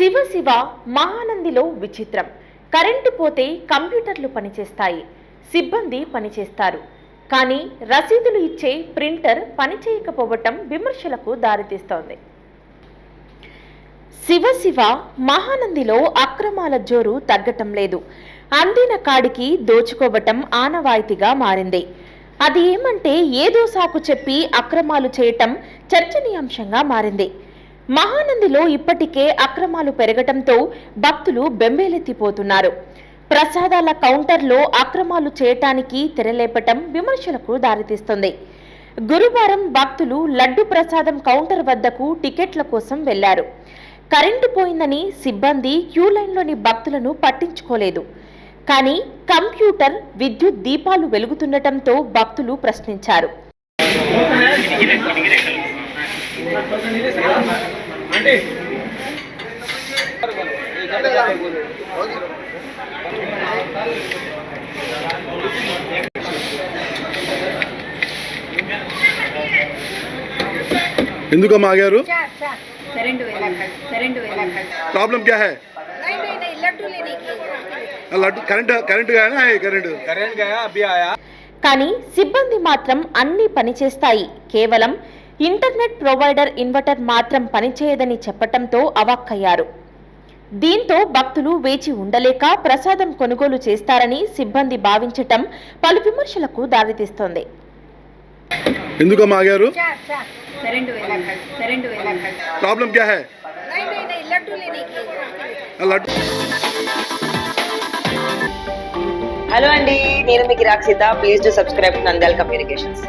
శివ శివ మహానందిలో విచిత్రం. కరెంటు పోతే కంప్యూటర్లు పనిచేస్తాయి. సిబ్బంది పనిచేస్తారు. కానీ రసీదులు ఇచ్చే ప్రింటర్ పనిచేయకపోవటం విమర్శలకు దారితీస్తోంది. శివ శివ మహానందిలో అక్రమాల జోరు తగ్గటం లేదు. అందిన కాడికి దోచుకోవటం ఆనవాయితీగా మారింది. అది ఏమంటే ఏదో సాకు చెప్పి అక్రమాలు చేయటం చర్చనీయాంశంగా మారింది. మహానందిలో ఇప్పటికే అక్రమాలు పెరగటంతో భక్తులు బెంబేలెత్తిపోతున్నారు. ప్రసాదాల కౌంటర్లో అక్రమాలు చేయటానికి తెరలేపటం విమర్శలకు దారితీస్తుంది. గురువారం భక్తులు లడ్డు ప్రసాదం కౌంటర్ వద్దకు టికెట్ల కోసం వెళ్ళారు. కరెంటు పోయిందని సిబ్బంది క్యూ లైన్లోని భక్తులను పట్టించుకోలేదు. కానీ కంప్యూటర్ విద్యుత్ దీపాలు వెలుగుతుండటంతో భక్తులు ప్రశ్నించారు. ఎందుకు ఎందుకమ్మా ఆగారు? ప్రాబ్లం క్యా హై? కానీ సిబ్బంది మాత్రం అన్ని పనిచేస్తాయి కేవలం ఇంటర్నెట్ ప్రొవైడర్ ఇన్వర్టర్ మాత్రం పనిచేయదని చెప్పటంతో అవాక్కయ్యారు. దీంతో భక్తులు వేచి ఉండలేక ప్రసాదం కొనుగోలు చేస్తారని సిబ్బంది భావించటం పలు విమర్శలకు దారితీస్తోంది. హలో అండి నేను మీకు Rakshitha please to subscribe Nandyala communications